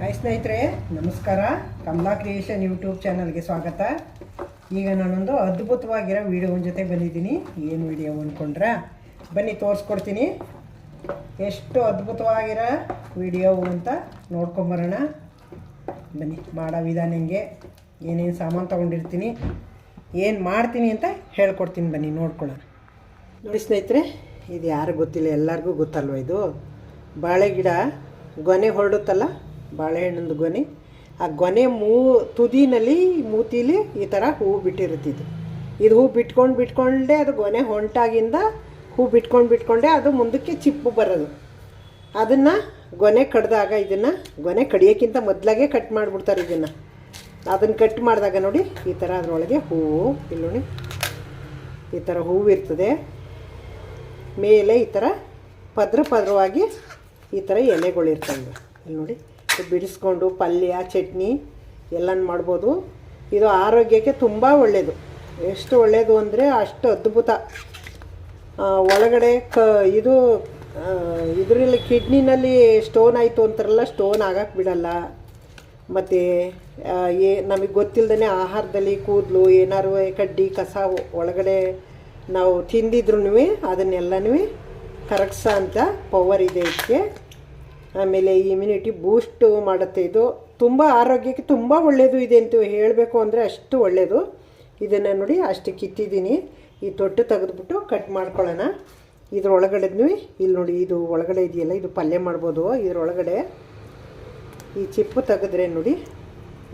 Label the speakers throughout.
Speaker 1: Hi ಸ್ನೇಹಿತರೆ, ನಮಸ್ಕಾರ. Kamala creation YouTube ಚಾನಲ್ಗೆ ಸ್ವಾಗತ. ಈಗ ನಾನೊಂದು ಅದ್ಭುತವಾಗಿರೋ ವೀಡಿಯೋನ ಜೊತೆ ಬಂದಿದ್ದೀನಿ. ಏನು ವಿಡಿಯೋ ಅಂದ್ಕೊಂಡ್ರೆ ಬನ್ನಿ, ತೋರಿಸ್ಕೊಡ್ತೀನಿ. ಎಷ್ಟು ಅದ್ಭುತವಾಗಿರೋ ವಿಡಿಯೋ ಅಂತ ನೋಡ್ಕೊಂಬರೋಣ. ಬನ್ನಿ, ಮಾಡೋ ವಿಧಾನ ಹೆಂಗೆ ಏನೇನು ಸಾಮಾನು ತೊಗೊಂಡಿರ್ತೀನಿ, ಏನು ಮಾಡ್ತೀನಿ ಅಂತ ಹೇಳ್ಕೊಡ್ತೀನಿ. ಬನ್ನಿ, ನೋಡ್ಕೊಳ್ಳೋಣ. ನೋಡಿ ಸ್ನೇಹಿತರೆ ಇದು ಯಾರು ಗೊತ್ತಿಲ್ಲ, ಎಲ್ಲರಿಗೂ ಗೊತ್ತಲ್ವ ಇದು? ಬಾಳೆ ಗಿಡ ಗೊನೆ ಹೊರಡುತ್ತಲ್ಲ? ಬಾಳೆಹಣ್ಣಿಂದು ಗೊನೆ ಆ ಗೊನೆ ಮೂ, ತುದಿನಲ್ಲಿ, ಮೂತಿಲಿ ಈ ಥರ ಹೂವು ಬಿಟ್ಟಿರುತ್ತಿದ್ದು ಇದು ಹೂ ಬಿಟ್ಕೊಂಡು ಬಿಟ್ಕೊಂಡೆ ಅದು ಗೊನೆ ಹೊಂಟಾಗಿಂದ ಹೂ ಬಿಟ್ಕೊಂಡು ಬಿಟ್ಕೊಂಡೆ ಅದು ಮುಂದಕ್ಕೆ ಚಿಪ್ಪು ಬರೋದು. ಅದನ್ನು ಗೊನೆ ಕಡ್ದಾಗ ಇದನ್ನು ಗೊನೆ ಕಡಿಯೋಕ್ಕಿಂತ ಮೊದಲಾಗೆ ಕಟ್ ಮಾಡಿಬಿಡ್ತಾರೆ ಇದನ್ನು. ಅದನ್ನು ಕಟ್ ಮಾಡಿದಾಗ ನೋಡಿ ಈ ಥರ ಅದರೊಳಗೆ ಹೂವು ಇಲ್ಲಿ ಈ ಥರ ಹೂವು ಇರ್ತದೆ. ಮೇಲೆ ಈ ಥರ ಪದ್ರ ಪದ್ರವಾಗಿ ಈ ಥರ ಎಲೆಗಳಿರ್ತವೆ. ಇಲ್ಲಿ ನೋಡಿ. ಬಿಡಿಸ್ಕೊಂಡು ಪಲ್ಯ, ಚಟ್ನಿ ಎಲ್ಲನೂ ಮಾಡ್ಬೋದು. ಇದು ಆರೋಗ್ಯಕ್ಕೆ ತುಂಬ ಒಳ್ಳೆಯದು ಎಷ್ಟು ಒಳ್ಳೆಯದು ಅಂದರೆ ಅಷ್ಟು ಅದ್ಭುತ. ಒಳಗಡೆ ಕ, ಇದು ಇದರಲ್ಲಿ ಕಿಡ್ನಿನಲ್ಲಿ ಸ್ಟೋನ್ ಆಯಿತು ಅಂತಾರಲ್ಲ, ಸ್ಟೋನ್ ಆಗಕ್ಕೆ ಬಿಡಲ್ಲ. ಮತ್ತು ಏ, ನಮಗೆ ಗೊತ್ತಿಲ್ಲದೇ ಆಹಾರದಲ್ಲಿ ಕೂದಲು, ಏನಾರು ಕಡ್ಡಿ, ಕಸ ಒಳಗಡೆ ನಾವು ತಿಂದಿದ್ರು ಅದನ್ನೆಲ್ಲನೂ ಕರಗ್ಸೋ ಅಂತ ಪವರ್ ಇದೆ ಇದಕ್ಕೆ. ಆಮೇಲೆ ಇಮ್ಯುನಿಟಿ ಬೂಸ್ಟ್ ಮಾಡುತ್ತೆ. ಇದು ತುಂಬ ಆರೋಗ್ಯಕ್ಕೆ ತುಂಬ ಒಳ್ಳೆಯದು ಇದೆ ಅಂತ ಹೇಳಬೇಕು ಅಂದರೆ ಅಷ್ಟು ಒಳ್ಳೆಯದು ಇದನ್ನು ನೋಡಿ ಅಷ್ಟು ಕಿತ್ತಿದ್ದೀನಿ. ಈ ತೊಟ್ಟು ತೆಗೆದುಬಿಟ್ಟು ಕಟ್ ಮಾಡ್ಕೊಳ್ಳೋಣ. ಇದ್ರೊಳಗಡೆದ್ನು ಇಲ್ಲಿ ನೋಡಿ, ಇದು ಒಳಗಡೆ ಇದೆಯಲ್ಲ, ಇದು ಪಲ್ಯ ಮಾಡ್ಬೋದು ಇದರೊಳಗಡೆ. ಈ ಚಿಪ್ಪು ತೆಗೆದ್ರೆ ನೋಡಿ,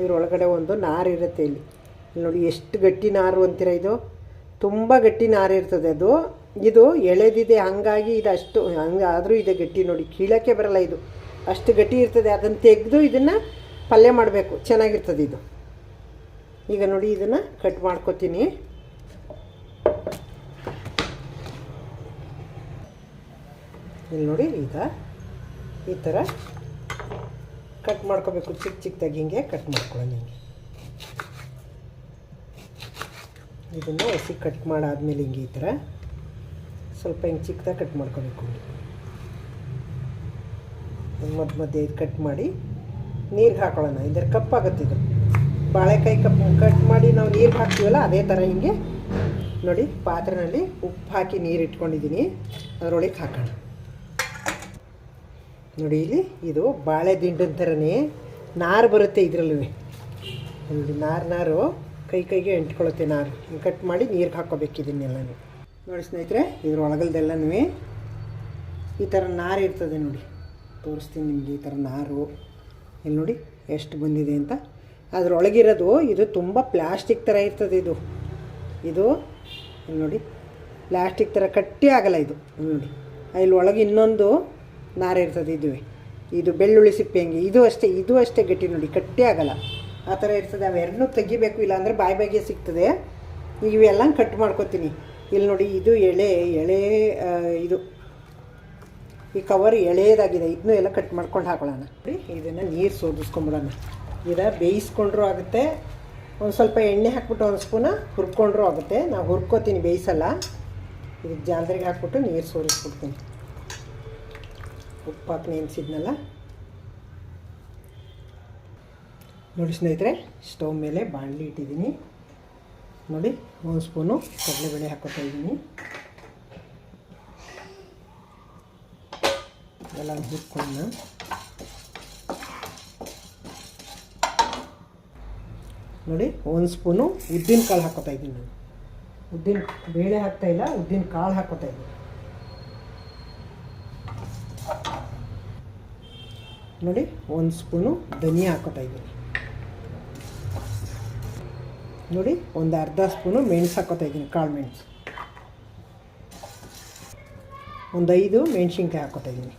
Speaker 1: ಇದ್ರೊಳಗಡೆ ಒಂದು ನಾರು ಇರುತ್ತೆ ಇಲ್ಲಿ. ಇಲ್ಲಿ ನೋಡಿ, ಎಷ್ಟು ಗಟ್ಟಿ ನಾರು ಅಂತೀರ ಇದು? ತುಂಬ ಗಟ್ಟಿ ನಾರು ಇರ್ತದೆ ಅದು. ಇದು ಎಳೆದಿದೆ, ಹಂಗಾಗಿ ಇದು ಅಷ್ಟು ಹಂಗೆ ಆದರೂ ಇದೆ ಗಟ್ಟಿ ನೋಡಿ, ಕೀಳಕ್ಕೆ ಬರಲ್ಲ ಇದು. ಅಷ್ಟು ಗಟ್ಟಿ ಇರ್ತದೆ, ಅದನ್ನು ತೆಗೆದು ಇದನ್ನು ಪಲ್ಯ ಮಾಡಬೇಕು, ಚೆನ್ನಾಗಿರ್ತದೆ ಇದು. ಈಗ ನೋಡಿ ಇದನ್ನು ಕಟ್ ಮಾಡ್ಕೊತೀನಿ. ಇಲ್ಲಿ ನೋಡಿ ಈಗ ಈ ಥರ ಕಟ್ ಮಾಡ್ಕೋಬೇಕು ಚಿಕ್ಕ ಚಿಕ್ಕದಾಗಿ ಹಿಂಗೆ ಕಟ್ ಮಾಡ್ಕೊಳ್ಳೋಣ ಹಿಂಗೆ. ಇದನ್ನು ಹಸಿ ಕಟ್ ಮಾಡಾದ್ಮೇಲೆ ಹಿಂಗೆ ಈ ಥರ ಸ್ವಲ್ಪ ಹಿಂಗೆ ಚಿಕ್ಕದಾಗಿ ಕಟ್ ಮಾಡ್ಕೋಬೇಕು. ಮಧ್ಯ ಮಧ್ಯೆ ಇದು ಕಟ್ ಮಾಡಿ ನೀರಿಗೆ ಹಾಕೊಳ್ಳೋಣ. ಇದರ ಕಪ್ಪಾಗುತ್ತೆ ಇದು. ಬಾಳೆಕಾಯಿ ಕಪ್ ಕಟ್ ಮಾಡಿ ನಾವು ನೀರು ಹಾಕ್ತೀವಲ್ಲ, ಅದೇ ಥರ ಹಿಂಗೆ ನೋಡಿ ಪಾತ್ರೆನಲ್ಲಿ ಉಪ್ಪು ಹಾಕಿ ನೀರು ಇಟ್ಕೊಂಡಿದ್ದೀನಿ ಅದರೊಳಗೆ ಹಾಕೋಣ. ನೋಡಿ ಇಲ್ಲಿ ಇದು ಬಾಳೆ ದಿಂಡಿನ ಥರನೇ ನಾರು ಬರುತ್ತೆ ಇದರಲ್ಲೂ. ನೋಡಿ ನಾರು ನಾರು ಕೈ ಕೈಗೆ ಎಂಟ್ಕೊಳ್ಳುತ್ತೆ ನಾರು. ಕಟ್ ಮಾಡಿ ನೀರಿಗೆ ಹಾಕ್ಕೋಬೇಕು ಇದನ್ನೆಲ್ಲನೂ. ನೋಡಿ ಸ್ನೇಹಿತರೆ, ಇದ್ರ ಒಳಗಲ್ದೆಲ್ಲನೂ ಈ ಥರ ನಾರು ಇರ್ತದೆ ನೋಡಿ. ತೋರಿಸ್ತೀನಿ ನಿಮಗೆ ಈ ಥರ ನಾರು. ಇಲ್ಲಿ ನೋಡಿ ಎಷ್ಟು ಬಂದಿದೆ ಅಂತ. ಅದರೊಳಗಿರೋದು ಇದು ತುಂಬ ಪ್ಲ್ಯಾಸ್ಟಿಕ್ ಥರ ಇರ್ತದೆ ಇದು. ಇದು ಇಲ್ಲಿ ನೋಡಿ ಪ್ಲ್ಯಾಸ್ಟಿಕ್ ಥರ ಕಟ್ಟಿ ಆಗಲ್ಲ ಇದು. ಇಲ್ಲಿ ನೋಡಿ. ಇಲ್ಲಿ ಒಳಗೆ ಇನ್ನೊಂದು ನಾರು ಇರ್ತದೆ ಇದುವೆ. ಇದು ಬೆಳ್ಳುಳ್ಳಿ ಸಿಪ್ಪೆ ಹಂಗೆ. ಇದು ಅಷ್ಟೇ ಇದು ಅಷ್ಟೇ ಗಟ್ಟಿ ನೋಡಿ, ಕಟ್ಟಿ ಆಗಲ್ಲ. ಆ ಥರ ಇರ್ತದೆ. ಅವೆರಡನ್ನೂ ತೆಗಿಬೇಕು, ಇಲ್ಲಾಂದರೆ ಬಾಯಿ ಬಾಯಿಗೆ ಸಿಗ್ತದೆ. ಈಗ ಇವೆಲ್ಲ ಕಟ್ ಮಾಡ್ಕೊತೀನಿ. ಇಲ್ಲಿ ನೋಡಿ, ಇದು ಎಳೆ ಎಳೆ ಇದು. ಈ ಕವರ್ ಎಳೆಯದಾಗಿದೆ. ಇದನ್ನೂ ಎಲ್ಲ ಕಟ್ ಮಾಡ್ಕೊಂಡು ಹಾಕೊಳ್ಳೋಣ. ಇದನ್ನು ನೀರು ಸೋದಿಸ್ಕೊಂಬಿಡೋಣ. ಇದ ಬೇಯಿಸ್ಕೊಂಡ್ರೂ ಆಗುತ್ತೆ. ಒಂದು ಸ್ವಲ್ಪ ಎಣ್ಣೆ ಹಾಕ್ಬಿಟ್ಟು ಒಂದು ಸ್ಪೂನ ಹುರ್ಕೊಂಡ್ರೂ ಆಗುತ್ತೆ. ನಾವು ಹುರ್ಕೋತೀನಿ, ಬೇಯಿಸಲ್ಲ. ಇದಕ್ಕೆ ಜಾಂದ್ರಿಗೆ ಹಾಕ್ಬಿಟ್ಟು ನೀರು ಸೋರಿಸ್ಬಿಡ್ತೀನಿ ಉಪ್ಪು ಹಾಕಿ ನೆನೆಸಿದ್ನಲ್ಲ ನೋಡಿ ಸ್ನೇಹಿತರೆ, ಸ್ಟವ್ ಮೇಲೆ ಬಾಣಲಿ ಇಟ್ಟಿದ್ದೀನಿ. ನೋಡಿ, ಒಂದು ಸ್ಪೂನು ಕಡಲೆಬೇಳೆ ಹಾಕೋತಾ ಇದ್ದೀನಿ. ಎಲ್ಲ ಹುರ್ಕೊಂಡು ನೋಡಿ, ಒಂದು ಸ್ಪೂನು ಉದ್ದಿನ ಕಾಳು ಹಾಕೋತಾ ಇದ್ದೀನಿ ನಾನು. ಉದ್ದಿನ ಬೇಳೆ ಹಾಕ್ತಾ ಇಲ್ಲ, ಉದ್ದಿನ ಕಾಳು ಹಾಕೋತಾ ಇದ್ದೀನಿ. ನೋಡಿ, ಒಂದು ಸ್ಪೂನು ಧನಿಯಾ ಹಾಕೋತಾ ಇದ್ದೀನಿ. ನೋಡಿ, ಒಂದು ಅರ್ಧ ಸ್ಪೂನು ಮೆಣಸು ಹಾಕೋತಾ ಇದ್ದೀನಿ, ಕಾಳು ಮೆಣಸು. ಒಂದು ಐದು ಮೆಣಸಿನ್ಕಾಯಿ ಹಾಕೋತಾ ಇದ್ದೀನಿ.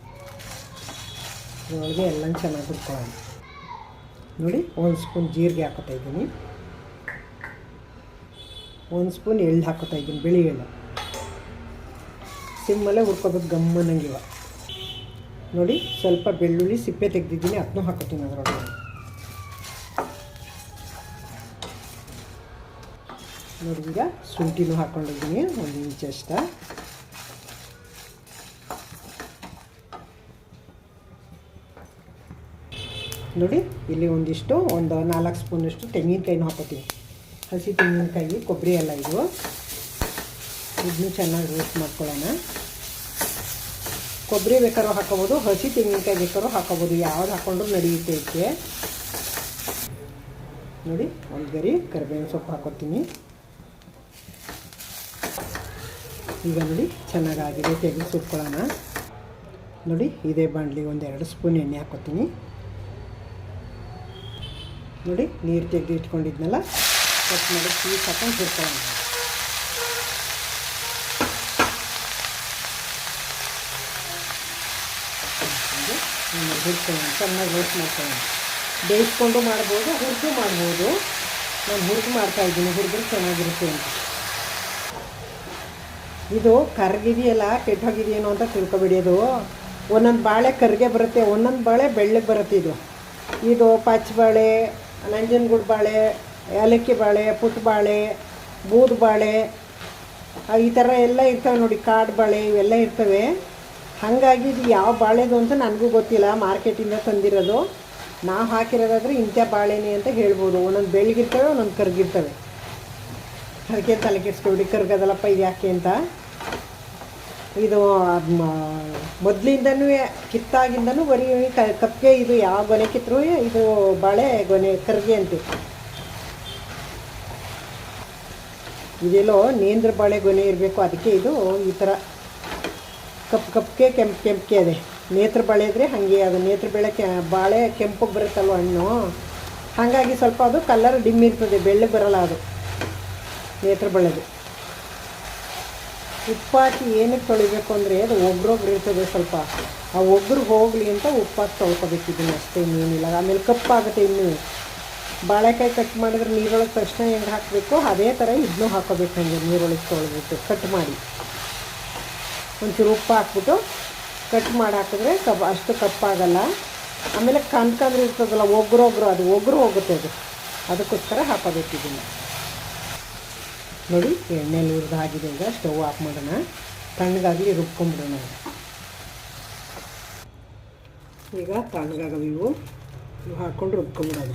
Speaker 1: ಇದರೊಳಗೆ ಎಲ್ಲ ಚೆನ್ನಾಗಿ ಹುರ್ಕೊಳ್ಳೋಣ. ನೋಡಿ, ಒಂದು ಸ್ಪೂನ್ ಜೀರಿಗೆ ಹಾಕೋತಾ ಇದ್ದೀನಿ. ಒಂದು ಸ್ಪೂನ್ ಎಳ್ಳು ಹಾಕೋತಾ ಇದ್ದೀನಿ, ಬಿಳಿ ಎಳ್ಳು. ಸಿಮ್ಮಲ್ಲೇ ಹುರ್ಕೋಬೇಕು ಗಮ್ಮನಂಗಿವ ನೋಡಿ, ಸ್ವಲ್ಪ ಬೆಳ್ಳುಳ್ಳಿ ಸಿಪ್ಪೆ ತೆಗೆದಿದ್ದೀನಿ ಅದನ್ನೂ ಹಾಕೋತೀನಿ ಅದರೊಳಗೆ. ನೋಡಿ ಈಗ ಶುಂಠಿನೂ ಹಾಕ್ಕೊಂಡಿದ್ದೀನಿ, ಒಂದು ಇಂಚ್ ಅಷ್ಟ. ನೋಡಿ, ಇಲ್ಲಿ ಒಂದಿಷ್ಟು, ಒಂದು ನಾಲ್ಕು ಸ್ಪೂನಷ್ಟು ತೆಂಗಿನಕಾಯಿನೂ ಹಾಕೋತೀನಿ ಹಸಿ ತೆಂಗಿನಕಾಯಿ, ಕೊಬ್ಬರಿ ಎಲ್ಲ ಇದು. ಇದನ್ನು ಚೆನ್ನಾಗಿ ರೋಸ್ಟ್ ಮಾಡ್ಕೊಳ್ಳೋಣ. ಕೊಬ್ಬರಿ ಬೇಕಾದ್ರೂ ಹಾಕೋಬೋದು ಹಸಿ ತೆಂಗಿನಕಾಯಿ ಬೇಕಾದ್ರೂ ಹಾಕೋಬೋದು ಯಾವ್ದು ಹಾಕೊಂಡ್ರೂ ನಡೆಯುತ್ತೆ ಇದಕ್ಕೆ. ನೋಡಿ, ಒಂದು ಗರಿ ಕರಿಬೇವಿನ ಸೊಪ್ಪು ಹಾಕೋತೀನಿ ಈಗ ನೋಡಿ, ಚೆನ್ನಾಗಾಗಿದೆ. ತೆಗೆದು ಸುಟ್ಕೊಳ್ಳೋಣ. ನೋಡಿ, ಇದೇ ಬಾಣಲಿ ಒಂದು ಎರಡು ಸ್ಪೂನ್ ಎಣ್ಣೆ ಹಾಕೋತೀನಿ ನೋಡಿ, ನೀರು ತೆಗೆದು ಇಟ್ಕೊಂಡಿದ್ನಲ್ಲ? ಕಟ್ ಮಾಡಿ ಪೀಸ್ ಹಾಕೊಂಡು ಸುಟ್ಕೊಳ್ಳೋಣ. ಹುರ್ಕೊಳ್ಳೋಣ. ಚೆನ್ನಾಗಿ ರೋಸ್ಟ್ ಮಾಡ್ಕೊಳ್ಳೋಣ. ಬೇಯಿಸ್ಕೊಂಡು ಮಾಡ್ಬೋದು, ಹುರಿದು ಮಾಡ್ಬೋದು. ನಾನು ಹುರಿದು ಮಾಡ್ತಾಯಿದ್ದೀನಿ ಹುರಿದ್ರೆ ಚೆನ್ನಾಗಿರುತ್ತೆ ಅಂತ. ಇದು ಕರ್ಗಿದೆಯಲ್ಲ, ಕೆಟ್ಟೋಗಿದೆಯೇನೋ ಅಂತ ತಿಳ್ಕೊಬೇಡಿ ಅದು ಒಂದೊಂದು ಬಾಳೆ ಕರ್ಗೆ ಬರುತ್ತೆ, ಒಂದೊಂದು ಬಾಳೆ ಬೆಳ್ಳಗೆ ಬರುತ್ತೆ ಇದು. ಇದು ಪಚ್ಚಬಾಳೆ ನಂಜನಗೂಡು ಬಾಳೆ, ಏಲಕ್ಕಿ ಬಾಳೆ ಪುಟ್ಟ ಬಾಳೆ, ಬೂದು ಬಾಳೆ ಈ ಥರ ಎಲ್ಲ ಇರ್ತವೆ ನೋಡಿ, ಕಾಡು ಬಾಳೆ ಇವೆಲ್ಲ ಇರ್ತವೆ. ಹಾಗಾಗಿ ಇದು ಯಾವ ಬಾಳೆದು ಅಂತ ನನಗೂ ಗೊತ್ತಿಲ್ಲ, ಮಾರ್ಕೆಟಿಂದ ತಂದಿರೋದು. ನಾವು ಹಾಕಿರೋದಾದರೆ ಇಂಥ ಬಾಳೆನೇ ಅಂತ ಹೇಳ್ಬೋದು. ಒಂದೊಂದು ಬೆಳಗಿರ್ತವೆ ಒಂದೊಂದು ಕರ್ಗಿರ್ತವೆ. ಅದಕ್ಕೆ ತಲೆ ಕೆಡಿಸ್ಕೊಬಿಡಿ ಕರ್ಗದಲ್ಲಪ್ಪ ಇದು ಯಾಕೆ ಅಂತ. ಇದು ಮೊದಲಿಂದನೂ ಕಿತ್ತಾಗಿಂದನೂ ಬರೀ ಕ, ಕಪ್ಗೆ ಇದು ಯಾವ ಗೊನೆ ಕಿತ್ತರೂ ಇದು ಬಾಳೆ ಗೊನೆ ಕರ್ಗೆ ಅಂತೆ ಇದೆಲ್ಲೋ ನೇಂದ್ರ ಬಾಳೆ ಗೊನೆ ಇರಬೇಕು, ಅದಕ್ಕೆ ಇದು ಈ ಥರ ಕಪ್, ಕಪ್ಗೆ ಕೆಂಪು, ಕೆಂಪಿಗೆ ಅದೇ. ನೇತ್ರ ಬಾಳೆ ಇದ್ರೆ ಹಾಗೆ, ಅದು ನೇತ್ರ ಬೆಳೆ ಕೆ, ಬಾಳೆ ಕೆಂಪಗೆ ಬರುತ್ತಲ್ವ ಹಣ್ಣು, ಹಾಗಾಗಿ ಸ್ವಲ್ಪ ಅದು ಕಲರ್ ಡಿಮ್ ಇರ್ತದೆ ಬೆಳ್ಳಗೆ ಬರಲ್ಲ ಅದು. ನೇತ್ರ ಬಳ್ಳದು. ಉಪ್ಪಾಕಿ ಏನಕ್ಕೆ ತೊಳಿಬೇಕು ಅಂದರೆ ಅದು ಒಗ್ರೊಬ್ರು ಇರ್ತದೆ ಸ್ವಲ್ಪ. ಆ ಒಬ್ರು ಹೋಗಲಿ ಅಂತ ಉಪ್ಪಾಕಿ ತೊಳ್ಕೊಬೇಕು ಇದನ್ನು ಅಷ್ಟೇ, ಇನ್ನೇನಿಲ್ಲ. ಆಮೇಲೆ ಕಪ್ಪಾಗುತ್ತೆ ಇನ್ನೂ. ಬಾಳೆಕಾಯಿ ಕಟ್ ಮಾಡಿದ್ರೆ ನೀರೊಳಗೆ ತಕ್ಷಣ ಹೆಂಗೆ ಹಾಕಬೇಕು, ಅದೇ ಥರ ಇದನ್ನೂ ಹಾಕೋಬೇಕು ಹಂಗೆ ನೀರೊಳಗೆ ತೊಳೆದ್ಬಿಟ್ಟು ಕಟ್ ಮಾಡಿ. ಒಂಚೂರು ಉಪ್ಪು ಹಾಕ್ಬಿಟ್ಟು ಕಟ್ ಮಾಡಿ ಹಾಕಿದ್ರೆ ಕಬ್ ಅಷ್ಟು ಕಪ್ಪಾಗಲ್ಲ ಆಮೇಲೆ ಕಂದ್ಕಂದ್ರೆ ಇರ್ತದಲ್ಲ ಒಗ್ರು ಅದು, ಒಗ್ರು ಹೋಗುತ್ತೆ ಅದು. ಅದಕ್ಕೋಸ್ಕರ ಹಾಕೋಬೇಕು ಇದನ್ನು. ನೋಡಿ ಎಣ್ಣೆಲಿ ಹುರಿದು ಆಗಿದೆ ಈಗ, ಸ್ಟವ್ ಆಫ್ ಮಾಡೋಣ. ತಣ್ಣಗಾಗಲಿ ರುಬ್ಕೊಂಬಿಡೋಣ. ಈಗ ತಣ್ಣಗಾಗವು ಇವು ಇವು ಹಾಕ್ಕೊಂಡು ರುಬ್ಕೊಂಬಿಡೋಣ.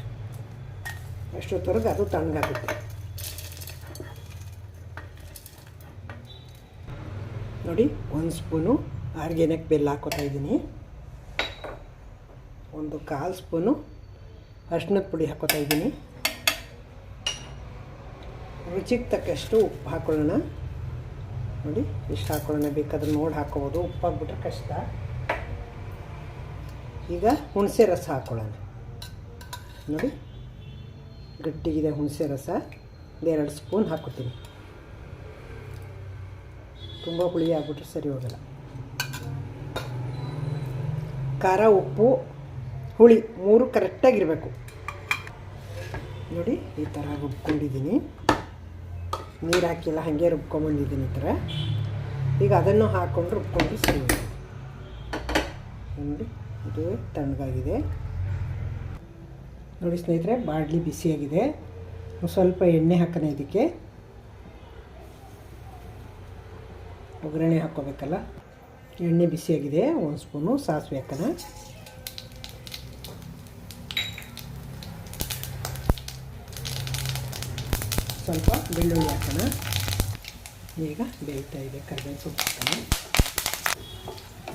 Speaker 1: ಅಷ್ಟೊತ್ತವರೆಗೆ ಅದು ತಣ್ಣಗಾಗುತ್ತೆ. ನೋಡಿ, ಒಂದು ಸ್ಪೂನು ಆರ್ಗ್ಯಾನಿಕ್ ಬೆಲ್ಲ ಹಾಕೋತಾ ಇದ್ದೀನಿ. ಒಂದು ಕಾಲು ಸ್ಪೂನು ಅರ್ಶಿನದ ಪುಡಿ ಹಾಕೋತಾ ಇದ್ದೀನಿ. ರುಚಿಗೆ ತಕ್ಕಷ್ಟು ಉಪ್ಪು ಹಾಕೊಳ್ಳೋಣ. ನೋಡಿ ಎಷ್ಟು ಹಾಕೊಳ್ಳೋಣ. ಬೇಕಾದ್ರೆ ನೋಡಿ ಹಾಕೋಬೋದು ಉಪ್ಪು ಹಾಕ್ಬಿಟ್ರೆ ಕಷ್ಟ. ಈಗ ಹುಣಸೆ ರಸ ಹಾಕ್ಕೊಳ್ಳೋಣ ನೋಡಿ, ಗಟ್ಟಿಗಿದೆ ಹುಣಸೆ ರಸ. ಎರಡು ಸ್ಪೂನ್ ಹಾಕೋತೀನಿ ತುಂಬ ಹುಳಿ ಆಗ್ಬಿಟ್ರೆ ಸರಿ ಹೋಗಲ್ಲ. ಖಾರ, ಉಪ್ಪು, ಹುಳಿ ಮೂರು ಕರೆಕ್ಟಾಗಿರಬೇಕು ನೋಡಿ, ಈ ಥರ ರುಬ್ಕೊಂಡಿದ್ದೀನಿ. ನೀರು ಹಾಕಿಲ್ಲ, ಹಾಗೆ ರುಬ್ಕೊಂಬಂದಿದ್ದೀನಿ ಈ ಥರ. ಈಗ ಅದನ್ನು ಹಾಕ್ಕೊಂಡು ರುಬ್ಕೊಂಡು ಸರಿ ನೋಡಿ, ಇದು ತಣ್ಣಗಾಗಿದೆ. ನೋಡಿ ಸ್ನೇಹಿತರೆ, ಬಾಡ್ಲಿ ಬಿಸಿಯಾಗಿದೆ. ಸ್ವಲ್ಪ ಎಣ್ಣೆ ಹಾಕೋಣ ಇದಕ್ಕೆ. ಒಗ್ಗರಣೆ ಹಾಕ್ಕೋಬೇಕಲ್ಲ ಎಣ್ಣೆ ಬಿಸಿಯಾಗಿದೆ, ಒಂದು ಸ್ಪೂನು ಸಾಸಿವೆ ಹಾಕೋಣ. ಸ್ವಲ್ಪ ಬೆಳ್ಳುಳ್ಳಿ ಹಾಕೋಣ. ಈಗ ಬೇಯ್ತಾ ಇದೆ, ಕರ್ಬೇವಿನ ಸೊಪ್ಪು ಹಾಕೋಣ.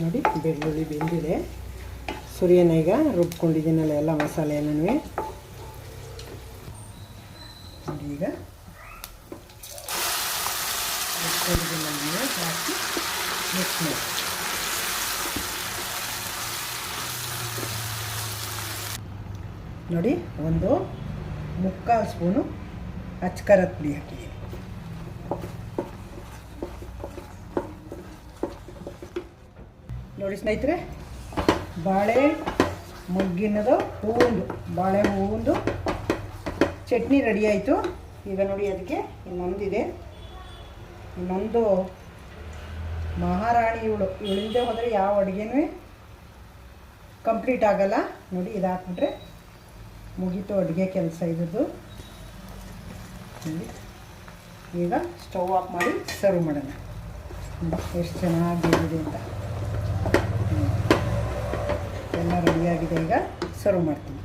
Speaker 1: ನೋಡಿ, ಬೆಳ್ಳುಳ್ಳಿ ಬೆಂದಿದೆ. ಸುರಿಯನ ಈಗ ರುಬ್ಕೊಂಡಿದ್ದೀನಲ್ಲ ಎಲ್ಲ ಮಸಾಲೆ ನೋಡಿ ಈಗ. ರುಬ್ಕೊಂಡಿದ್ದೀನಲ್ಲ ಹಾಕಿ ಮಿಕ್ಸ್ ಮಾಡಿ. ನೋಡಿ, ಒಂದು ಮುಕ್ಕಾಲು ಸ್ಪೂನು ಪುಡಿ ಹಾಕಿದ್ದೀನಿ ನೋಡಿ ಸ್ನೇಹಿತರೆ, ಬಾಳೆ ಮುಗ್ಗಿನದು ಹೂವಿಂದು, ಬಾಳೆ ಹೂವಿಂದು. ಚಟ್ನಿ ರೆಡಿ ಆಯಿತು. ಈಗ ನೋಡಿ ಅದಕ್ಕೆ ಇನ್ನೊಂದಿದೆ. ಇನ್ನೊಂದು ಮಹಾರಾಣಿ ಇವಳು. ಇವಳಿಂದೆ ಹೋದರೆ ಯಾವ ಅಡುಗೆನೂ ಕಂಪ್ಲೀಟ್ ಆಗಲ್ಲ. ನೋಡಿ ಇದಾಕ್ಬಿಟ್ರೆ ಮುಗೀತು ಅಡುಗೆ ಕೆಲಸ ಇದ್ದದ್ದು ಈಗ ಸ್ಟವ್ ಆಫ್ ಮಾಡಿ ಸರ್ವ್ ಮಾಡೋಣ. ಎಷ್ಟು ಚೆನ್ನಾಗಿದೆ ಅಂತ. ಎಲ್ಲ ರೆಡಿಯಾಗಿದೆ ಈಗ ಸರ್ವ್ ಮಾಡ್ತೀನಿ.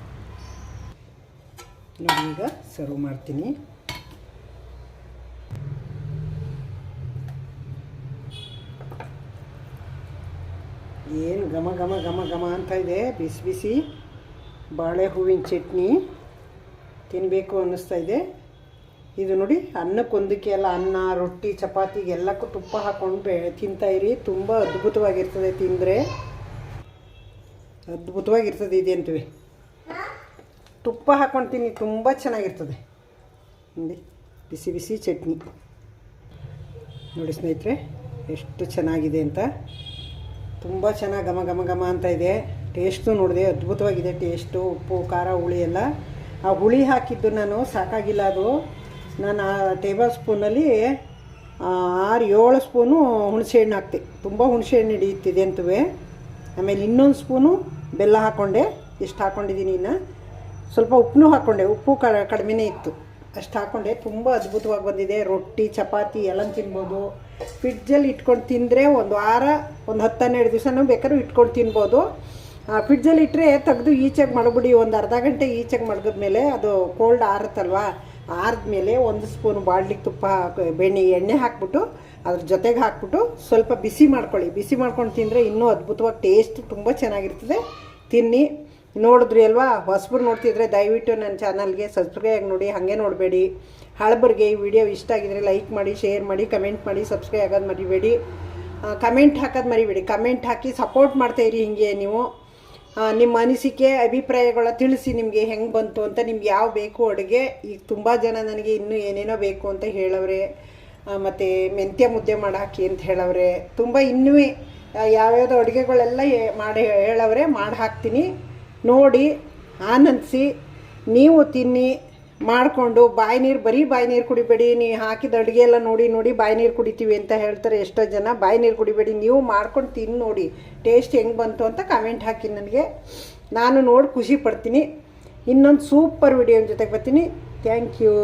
Speaker 1: ಈಗ ಸರ್ವ್ ಮಾಡ್ತೀನಿ. ಏನು ಘಮ ಘಮ ಘಮ ಘಮ ಅಂತ ಇದೆ. ಬಿಸಿ ಬಿಸಿ ಬಾಳೆ ಹೂವಿನ ಚಟ್ನಿ ತಿನ್ನಬೇಕು ಅನ್ನಿಸ್ತಾ ಇದೆ. ಇದು ನೋಡಿ ಅನ್ನಕ್ಕೊಂದಕ್ಕೆ ಎಲ್ಲ ಅನ್ನ, ರೊಟ್ಟಿ ಚಪಾತಿಗೆ ಎಲ್ಲಕ್ಕೂ ತುಪ್ಪ ಹಾಕ್ಕೊಂಡು ಬೆ ತಿಂತಾಯಿರಿ ತುಂಬ ಅದ್ಭುತವಾಗಿರ್ತದೆ ತಿಂದರೆ. ಅದ್ಭುತವಾಗಿರ್ತದೆ ಇದೆ ಅಂತೀವಿ. ತುಪ್ಪ ಹಾಕ್ಕೊಂಡು ತಿನ್ನಿ, ತುಂಬ ಚೆನ್ನಾಗಿರ್ತದೆ. ನೋಡಿ, ಬಿಸಿ ಬಿಸಿ ಚಟ್ನಿ. ನೋಡಿ ಸ್ನೇಹಿತರೆ, ಎಷ್ಟು ಚೆನ್ನಾಗಿದೆ ಅಂತ. ತುಂಬ ಚೆನ್ನಾಗಿ ಘಮ ಘಮ ಘಮ ಅಂತ ಇದೆ. ಟೇಸ್ಟು ನೋಡಿದೆ, ಅದ್ಭುತವಾಗಿದೆ. ಟೇಸ್ಟು, ಉಪ್ಪು, ಖಾರ, ಹುಳಿ ಎಲ್ಲ. ಆ ಹುಳಿ ಹಾಕಿದ್ದು ನಾನು ಸಾಕಾಗಿಲ್ಲ ಅದು. ನಾನು ಆ ಟೇಬಲ್ ಸ್ಪೂನಲ್ಲಿ ಆರು ಏಳು ಸ್ಪೂನು ಹುಣಸೆ ಹಣ್ಣು ಹಾಕ್ತೆ. ತುಂಬ ಹುಣಸೆ ಹಣ್ಣು ಹಿಡಿಯುತ್ತಿದೆ ಅಂತವೇ. ಆಮೇಲೆ ಇನ್ನೊಂದು ಸ್ಪೂನು ಬೆಲ್ಲ ಹಾಕ್ಕೊಂಡೆ ಇಷ್ಟು ಹಾಕ್ಕೊಂಡಿದ್ದೀನಿ ಇನ್ನು. ಸ್ವಲ್ಪ ಉಪ್ಪನ್ನೂ ಹಾಕ್ಕೊಂಡೆ ಉಪ್ಪು ಕ, ಕಡಿಮೆನೇ ಇತ್ತು. ಅಷ್ಟು ಹಾಕ್ಕೊಂಡೆ ತುಂಬ ಅದ್ಭುತವಾಗಿ ಬಂದಿದೆ. ರೊಟ್ಟಿ, ಚಪಾತಿ, ಎಲ್ಲ ತಿನ್ಬೋದು. ಫ್ರಿಡ್ಜಲ್ಲಿ ಇಟ್ಕೊಂಡು ತಿಂದರೆ ಒಂದು ವಾರ, ಒಂದು ಹತ್ತು ಹನ್ನೆರಡು ದಿವಸನೂ ಬೇಕಾದ್ರೂ ಇಟ್ಕೊಂಡು ತಿನ್ಬೋದು. ಫ್ರಿಡ್ಜಲ್ಲಿ ಇಟ್ಟರೆ ತೆಗೆದು ಈಚೆಗೆ ಮಡಗ್ಬಿಡಿ. ಒಂದು ಅರ್ಧ ಗಂಟೆ ಈಚೆಗೆ ಮಡಗಿದ್ಮೇಲೆ ಅದು ಕೋಲ್ಡ್ ಆರುತ್ತಲ್ವಾ? ಆರಿದ್ಮೇಲೆ ಒಂದು ಸ್ಪೂನ್ ಬಾಡ್ಲಿಗೆ ತುಪ್ಪ ಬೆಣ್ಣೆ, ಎಣ್ಣೆ ಹಾಕ್ಬಿಟ್ಟು ಅದ್ರ ಜೊತೆಗೆ ಹಾಕ್ಬಿಟ್ಟು ಸ್ವಲ್ಪ ಬಿಸಿ ಮಾಡ್ಕೊಳ್ಳಿ. ಬಿಸಿ ಮಾಡ್ಕೊಂಡು ತಿಂದರೆ ಇನ್ನೂ ಅದ್ಭುತವಾಗಿ ಟೇಸ್ಟ್ ತುಂಬ ಚೆನ್ನಾಗಿರ್ತದೆ. ತಿನ್ನಿ. ನೋಡಿದ್ರಿ ಅಲ್ವಾ? ಹೊಸಬ್ರು ನೋಡ್ತಿದ್ರೆ ದಯವಿಟ್ಟು ನನ್ನ ಚಾನಲ್ಗೆ ಸಬ್ಸ್ಕ್ರೈಬ್ ನೋಡಿ, ಹಾಗೆ ನೋಡಬೇಡಿ. ಹಳಬರಿಗೆ ಈ ವಿಡಿಯೋ ಇಷ್ಟ ಆಗಿದ್ರೆ ಲೈಕ್ ಮಾಡಿ, ಶೇರ್ ಮಾಡಿ, ಕಮೆಂಟ್ ಮಾಡಿ, ಸಬ್ಸ್ಕ್ರೈಬ್ ಆಗೋದು ಮರಿಬೇಡಿ. ಕಮೆಂಟ್ ಹಾಕೋದು ಮರಿಬೇಡಿ. ಕಮೆಂಟ್ ಹಾಕಿ ಸಪೋರ್ಟ್ ಮಾಡ್ತಾಯಿರಿ ಹೀಗೆ ನೀವು. ನಿಮ್ಮ ಅನಿಸಿಕೆ, ಅಭಿಪ್ರಾಯಗಳ ತಿಳಿಸಿ ನಿಮಗೆ ಹೆಂಗೆ ಬಂತು ಅಂತ, ನಿಮ್ಗೆ ಯಾವ ಬೇಕು ಅಡುಗೆ, ಈಗ ತುಂಬ ಜನ ನನಗೆ ಇನ್ನೂ ಏನೇನೋ ಬೇಕು ಅಂತ ಹೇಳವ್ರೆ. ಮತ್ತು ಮೆಂತ್ಯ ಮುದ್ದೆ ಮಾಡಾಕಿ ಅಂತ ಹೇಳವ್ರೆ. ತುಂಬ ಇನ್ನೂ ಯಾವ್ಯಾವುದೋ ಅಡುಗೆಗಳೆಲ್ಲ ಮಾಡಿ, ಹೇಳವ್ರೆ ಮಾಡಿ ಹಾಕ್ತೀನಿ ನೋಡಿ, ಆನಂದಿಸಿ, ನೀವು ತಿನ್ನಿ. ಮಾಡಿಕೊಂಡು ಬಾಯಿ ನೀರು, ಬರೀ ಬಾಯಿ ನೀರು ಕುಡಿಬೇಡಿ. ನೀವು ಹಾಕಿದ ಅಡುಗೆ ಎಲ್ಲ ನೋಡಿ ನೋಡಿ ಬಾಯಿ ನೀರು ಕುಡಿತೀವಿ ಅಂತ ಹೇಳ್ತಾರೆ ಎಷ್ಟೋ ಜನ. ಬಾಯಿ ನೀರು ಕುಡಿಬೇಡಿ, ನೀವು ಮಾಡ್ಕೊಂಡು ತಿಂದು ನೋಡಿ. ಟೇಸ್ಟ್ ಹೆಂಗೆ ಬಂತು ಅಂತ ಕಮೆಂಟ್ ಹಾಕಿ ನನಗೆ. ನಾನು ನೋಡಿ ಖುಷಿ ಪಡ್ತೀನಿ. ಇನ್ನೊಂದು ಸೂಪರ್ ವಿಡಿಯೋ ಜೊತೆಗೆ ಬರ್ತೀನಿ. Thank you